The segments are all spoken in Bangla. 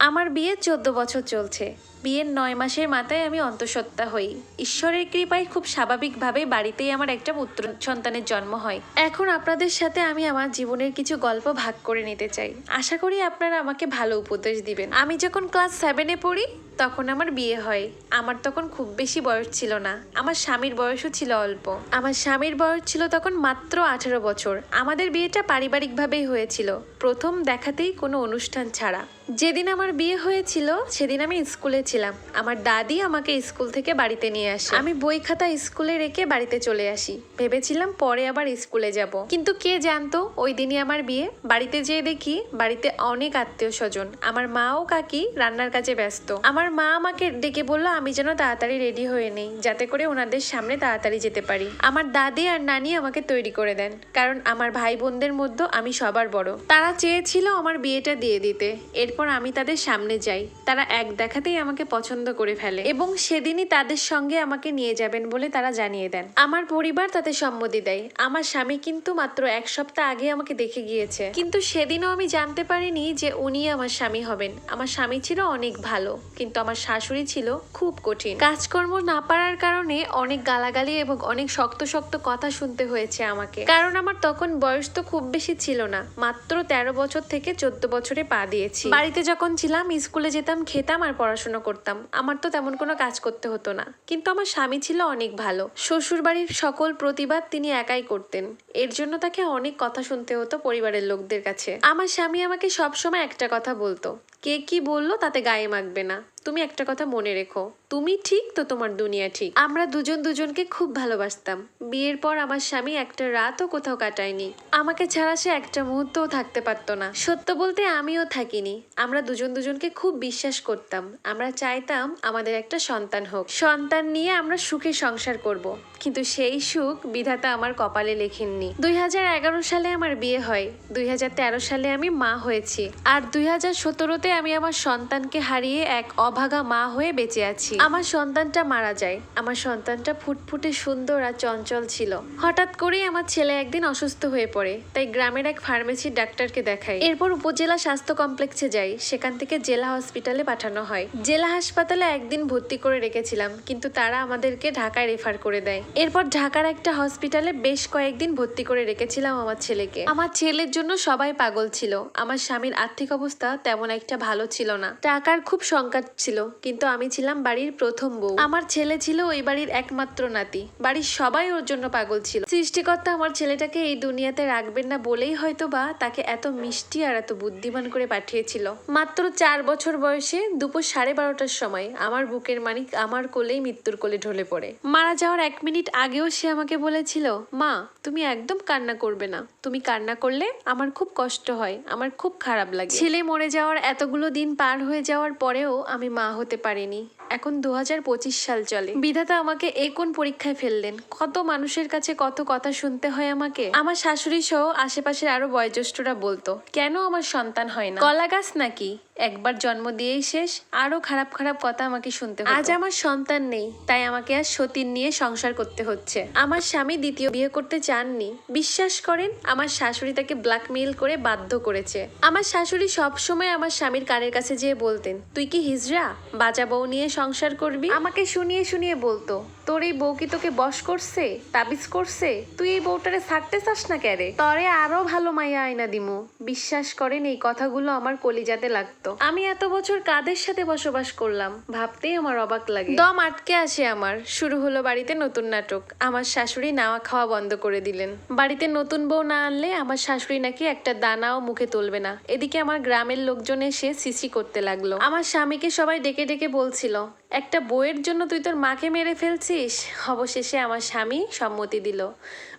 আমার বিয়ে চোদ্দ বছর চলছে। বিয়ের নয় মাসের মাথায় আমি অন্তঃসত্ত্বা হই। ঈশ্বরের কৃপায় খুব স্বাভাবিকভাবে বাড়িতেই আমার একটা পুত্র সন্তানের জন্ম হয়। এখন আপনাদের সাথে আমি আমার জীবনের কিছু গল্প ভাগ করে নিতে চাই। আশা করি আপনারা আমাকে ভালো উপদেশ দিবেন। আমি যখন ক্লাস সেভেনে পড়ি, তখন আমার বিয়ে হয়। আমার তখন খুব বেশি বয়স ছিল না। আমার স্বামীর বয়সও ছিল অল্প। আমার স্বামীর বয়স ছিল তখন মাত্র আঠারো বছর। আমাদের বিয়েটা পারিবারিকভাবেই হয়েছিল। প্রথম দেখাতেই কোনো অনুষ্ঠান ছাড়া। যেদিন আমার বিয়ে হয়েছিল, সেদিন আমি স্কুলে ছিলাম আমার দাদি আমাকে স্কুল থেকে বাড়িতে নিয়ে আসে। আমি বই খাতা স্কুলে রেখে বাড়িতে চলে আসি। ভেবেছিলাম পরে আবার স্কুলে যাব। কিন্তু কে জানতো? ওই দিনই আমার বিয়ে। বাড়িতে যেয়ে দেখি, বাড়িতে অনেক আত্মীয় স্বজন আমার মা ও কাকি রান্নার কাজে ব্যস্ত। আমার মা আমাকে ডেকে বলল, আমি যেন তাড়াতাড়ি রেডি হয়ে নেই, যাতে করে ওনাদের সামনে তাড়াতাড়ি যেতে পারি। আমার দাদি আর নানি আমাকে তৈরি করে দেন। কারণ আমার ভাই বোনদের মধ্যে আমি সবার বড়। তারা চেয়েছিল আমার বিয়েটা দিয়ে দিতে। এরপর আমি তাদের সামনে যাই। তারা এক দেখাতেই আমাকে পছন্দ করে ফেলে এবং সেদিনই তাদের সঙ্গে আমাকে নিয়ে যাবেন বলে তারা জানিয়ে দেন। আমার পরিবার তাতে সম্মতি দেয়। আমার স্বামী কিন্তু মাত্র এক সপ্তাহ আগে আমাকে দেখে গিয়েছে। কিন্তু সেদিনও আমি জানতে পারিনি যে উনি আমার স্বামী হবেন। আমার স্বামী ছিল অনেক ভালো, কিন্তু আমার শাশুড়ি ছিল খুব কঠিন। কাজকর্ম না পারার কারণে অনেক গালাগালি এবং অনেক শক্ত শক্ত কথা শুনতে হয়েছে আমাকে। কারণ আমার তখন বয়স তো খুব বেশি ছিল না। মাত্র তেরো বছর থেকে চোদ্দ বছরে পা দিয়েছি। বাড়িতে যখন ছিলাম, স্কুলে যেতাম, খেতাম আর পড়াশোনা করতাম। আমার তো তেমন কোনো কাজ করতে হতো না। কিন্তু আমার স্বামী ছিল অনেক ভালো। শ্বশুরবাড়ির সকল প্রতিবাদ তিনি একাই করতেন। এর জন্য তাকে অনেক কথা শুনতে হতো পরিবারের লোকদের কাছে। আমার স্বামী আমাকে সবসময় একটা কথা বলতো। কে কি বলল তাতে গায়ে মাখবে না। তুমি একটা কথা মনে রেখো। তুমি ঠিক তো তোমার দুনিয়া ঠিক। আমরা দুজন দুজনকে খুব ভালোবাসতাম। বিয়ের পর আমার স্বামী একটা রাতও কোথাও কাটায়নি। আমাকে ছাড়া সে একটা মুহূর্তও থাকতে পারতো না। সত্য বলতে আমিও থাকিনি। আমরা দুজন দুজনকে খুব বিশ্বাস করতাম। আমরা চাইতাম আমাদের একটা সন্তান হোক। সন্তান নিয়ে আমরা সুখে সংসার করব। কিন্তু সেই সুখ বিধাতা আমার কপালে লেখেননি। দুই হাজার এগারো সালে আমার বিয়ে হয়। দুই হাজার তেরো সালে আমি মা হয়েছি। আর দুই হাজার সতেরোতে আমি আমার সন্তানকে হারিয়ে এক অভাগা মা হয়ে বেঁচে আছি। আমার সন্তানটা মারা যায়। আমার সন্তানটা ফুটফুটে সুন্দর আর চঞ্চল ছিল। হঠাৎ করেই আমার ছেলে একদিন অসুস্থ হয়ে পড়ে, তাই গ্রামের এক ফার্মেসির ডাক্তারকে দেখাই। এরপর উপজেলা স্বাস্থ্য কমপ্লেক্সে যাই, সেখান থেকে জেলা হসপিটালে পাঠানো হয়। জেলা হাসপাতালে একদিন ভর্তি করে রেখেছিলাম, কিন্তু তারা আমাদেরকে ঢাকায় রেফার করে দেয়। এরপর ঢাকার একটা হসপিটালে বেশ কয়েকদিন ভর্তি করে রেখেছিলাম আমার ছেলেকে। আমার ছেলের জন্য সবাই পাগল ছিল। আমার স্বামীর আর্থিক অবস্থা তেমন একটা ভালো ছিল না। টাকার খুব সংকট ছিল, কিন্তু আমি ছিলাম বাড়ির প্রথম বউ। আমার ছেলে ছিল ওই বাড়ির একমাত্র নাতি। বাড়ির সবাই ওর জন্য পাগল ছিল। সৃষ্টিকর্তা আমার ছেলেটাকে এই দুনিয়াতে রাখবেন না বলেই হয়তো বা তাকে এত মিষ্টি আর এত বুদ্ধিমান করে পাঠিয়েছিল। মাত্র চার বছর বয়সে দুপুর সাড়ে বারোটার সময় আমার বুকের মানিক আমার কোলেই মৃত্যুর কোলে ঢলে পড়ে। মারা যাওয়ার এক মিনিট আগেও সে আমাকে বলেছিল, মা, তুমি একদম কান্না করবে না। তুমি কান্না করলে আমার খুব কষ্ট হয়, আমার খুব খারাপ লাগে। ছেলে মরে যাওয়ার এতগুলো দিন পার হয়ে যাওয়ার পরেও আমি মা হতে পারিনি। এখন দু হাজার পঁচিশ সাল চলে। বিধাতা আমাকে এই কোন পরীক্ষায় ফেললেন? কত মানুষের কাছে কত কথা শুনতে হয় আমাকে? আমার শাশুড়ি সহ আশেপাশের আরও বয়োজ্যেষ্ঠরা বলতো, কেন আমার সন্তান হয় না? কলা গাছ নাকি? একবার জন্ম দিয়েই শেষ, আরও খারাপ খারাপ কথা আমাকে শুনতে আজ আমার সন্তান নেই, তাই আমাকে আর সতীন নিয়ে সংসার করতে হচ্ছে। আমার স্বামী দ্বিতীয় বিয়ে করতে চাননি। বিশ্বাস করেন, আমার শাশুড়ি তাকে ব্ল্যাকমেইল করে বাধ্য করেছে। আমার শাশুড়ি সবসময় আমার স্বামীর কানের কাছে যেয়ে বলতেন, তুই কি হিজড়া? বাজা বউ নিয়ে সংসার করবি? আমাকে শুনিয়ে শুনিয়ে বলতো, তোর এই বউ কি তোকে বশ করছে? তাবিজ করছে? তুই এই বউটারে ছাড়তে চাস না ক্যারে তরে আরও ভালো মাইয়া আয়না দিমু। বিশ্বাস করেন, এই কথাগুলো আমার কলিজাতে লাগতো। আমি এত বছর কাদের সাথে বসবাস করলাম? ভাবতেই আমার অবাক লাগে। দম আটকে আসে আমার। শুরু হলো বাড়িতে নতুন নাটক। আমার শাশুড়ি নাওয়া খাওয়া বন্ধ করে দিলেন। বাড়িতে নতুন বউ না আনলে আমার শাশুড়ি নাকি একটা দানাও মুখে তুলবে না। এদিকে আমার গ্রামের লোকজন এসে সিসি করতে লাগল। আমার স্বামীকে সবাই ডেকে ডেকে বলছিল 안녕 একটা বইয়ের জন্য তুই তোর মাকে মেরে ফেলছিস? অবশেষে আমার স্বামী সম্মতি দিল।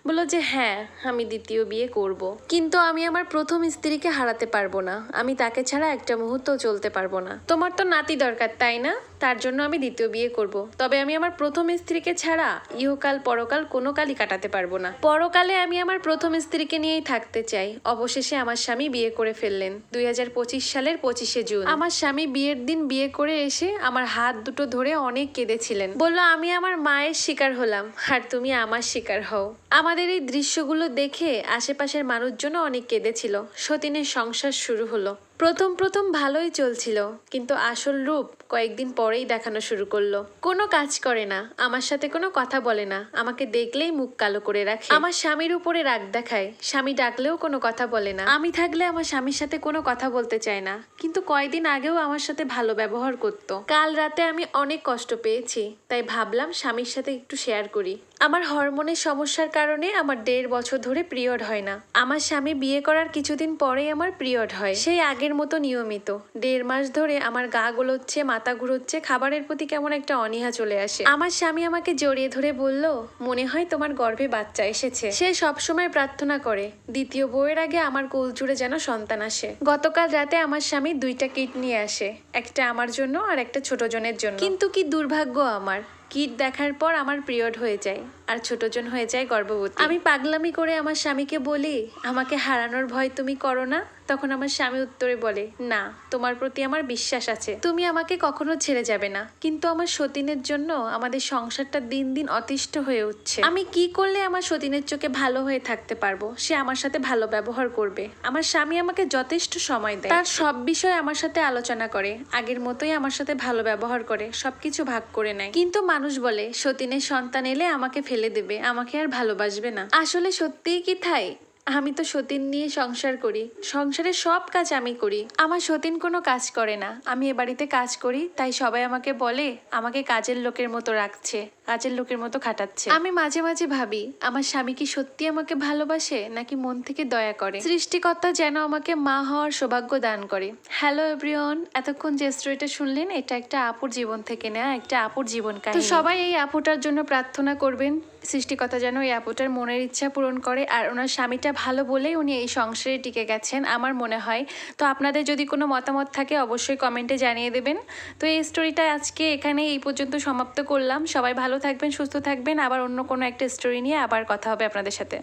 বলল যে হ্যাঁ আমি দ্বিতীয় বিয়ে করব। কিন্তু আমি আমার প্রথম স্ত্রীকে হারাতে পারব না। আমি তাকে ছাড়া একটা মুহূর্ত চলতে পারব না। তোমার তো নাতি দরকার, তাই না? তার জন্য আমি দ্বিতীয় বিয়ে করব। তবে আমি আমার প্রথম স্ত্রীকে ছাড়া ইহকাল পরকাল কোনো কালই কাটাতে পারব না। পরকালে আমি আমার প্রথম স্ত্রীকে নিয়েই থাকতে চাই। অবশেষে আমার স্বামী বিয়ে করে ফেললেন দুই হাজার পঁচিশ সালের পঁচিশে জুন। আমার স্বামী বিয়ের দিন বিয়ে করে এসে আমার হাত দুটো ধরে অনেক কেঁদেছিলেন। বলল, আমি আমার মায়ের শিকার হলাম, আর তুমি আমার শিকার হও। আমাদের এই দৃশ্যগুলো দেখে আশেপাশের মানুষজনও অনেক কেঁদেছিল। সতীনের সংসার শুরু হলো। প্রথম প্রথম ভালোই চলছিল, কিন্তু আসল রূপ কয়েকদিন পরেই দেখানো শুরু করল। কোনো কাজ করে না, আমার সাথে কোনো কথা বলে না, আমাকে দেখলেই মুখ কালো করে রাখে। আমার স্বামীর উপরে রাগ দেখায়, স্বামী ডাকলেও কোনো কথা বলে না। আমি থাকলে আমার স্বামীর সাথে কোনো কথা বলতে চায় না, কিন্তু কয়েকদিন আগেও আমার সাথে ভালো ব্যবহার করতো। কাল রাতে আমি অনেক কষ্ট পেয়েছি, তাই ভাবলাম স্বামীর সাথে একটু শেয়ার করি। আমার হরমোনের সমস্যার কারণে আমার দেড় বছর ধরে পিরিয়ড হয় না। আমার স্বামী বিয়ে করার কিছুদিন পরেই আমার পিরিয়ড হয়। সেই আগের মতো নিয়মিত। দেড় মাস ধরে আমার গা গুলোচ্ছে, মাথা ঘুরোচ্ছে, খাবারের প্রতি কেমন একটা অনীহা চলে আসে। আমার স্বামী আমাকে জড়িয়ে ধরে বলল, মনে হয় তোমার গর্ভে বাচ্চা এসেছে। সে সবসময় প্রার্থনা করে। দ্বিতীয় বউয়ের আগে আমার কোল জুড়ে যেন সন্তান আসে। গতকাল রাতে আমার স্বামী দুইটা কিট নিয়ে আসে, একটা আমার জন্য আর একটা ছোট জনের জন্য। কিন্তু কি দুর্ভাগ্য আমার। কিট দেখার পর আমার পিরিয়ড হয়ে যায়, আর ছোটজন হয়ে যায় গর্ভবতী। আমি পাগলামি করে আমার স্বামীকে বলি, আমাকে হারানোর ভয় তুমি করো না। তখন আমার স্বামী উত্তরে বলে, না, তোমার প্রতি আমার বিশ্বাস আছে। তুমি আমাকে কখনো ছেড়ে যাবে না। কিন্তু আমার সতীনের জন্য আমাদের সংসারটা দিন দিন অতিষ্ঠ হয়ে উঠছে। আমি কি করলে আমার সতীনের চোখে ভালো হয়ে থাকতে পারব? সে আমার সাথে ভালো ব্যবহার করবে। আমার স্বামী আমাকে যথেষ্ট সময় দেয়। তার সব বিষয় আমার সাথে আলোচনা করে। আগের মতোই আমার সাথে ভালো ব্যবহার করে, সবকিছু ভাগ করে নেয়। কিন্তু মানুষ বলে, সতীনের সন্তান এলে আমাকে ফেলে দেবে, আমাকে আর ভালোবাসবে না। আসলে সত্যিই কি থাই আমি তো সতীন নিয়ে সংসার করি, সংসারের সব কাজ আমি করি। আমার সতীন কোনো কাজ করে না। আমি এ বাড়িতে কাজ করি, তাই সবাই আমাকে বলে, আমাকে কাজের লোকের মতো রাখছে। কাজের লোকের মতো খাটাচ্ছে। আমি মাঝে মাঝে ভাবি আমার স্বামী কি সত্যি আমাকে ভালোবাসে নাকি মন থেকে দয়া করে? সৃষ্টিকর্তা যেন আমাকে মা হওয়ার সৌভাগ্য দান করে। হ্যালো এভরিওয়ান এতক্ষণ যে স্টোরিটা শুনলেন এটা একটা আপুর জীবন থেকে নেওয়া একটা আপুর জীবন কাহিনী। তো সবাই এই আপুটার জন্য প্রার্থনা করবেন সৃষ্টিকর্তা যেন এই আপুটার মনের ইচ্ছা পূরণ করে আর ওনার স্বামীটা ভালো বলেই উনি এই সংসারে টিকে গেছেন আমার মনে হয়। তো আপনাদের যদি কোনো মতামত থাকে অবশ্যই কমেন্টে জানিয়ে দেবেন। তো এই স্টোরিটা আজকে এখানে এই পর্যন্ত সমাপ্ত করলাম। সবাই ভালো থাকবেন সুস্থ থাকবেন। আবার অন্য কোনো একটা স্টোরি নিয়ে আবার কথা হবে আপনাদের সাথে।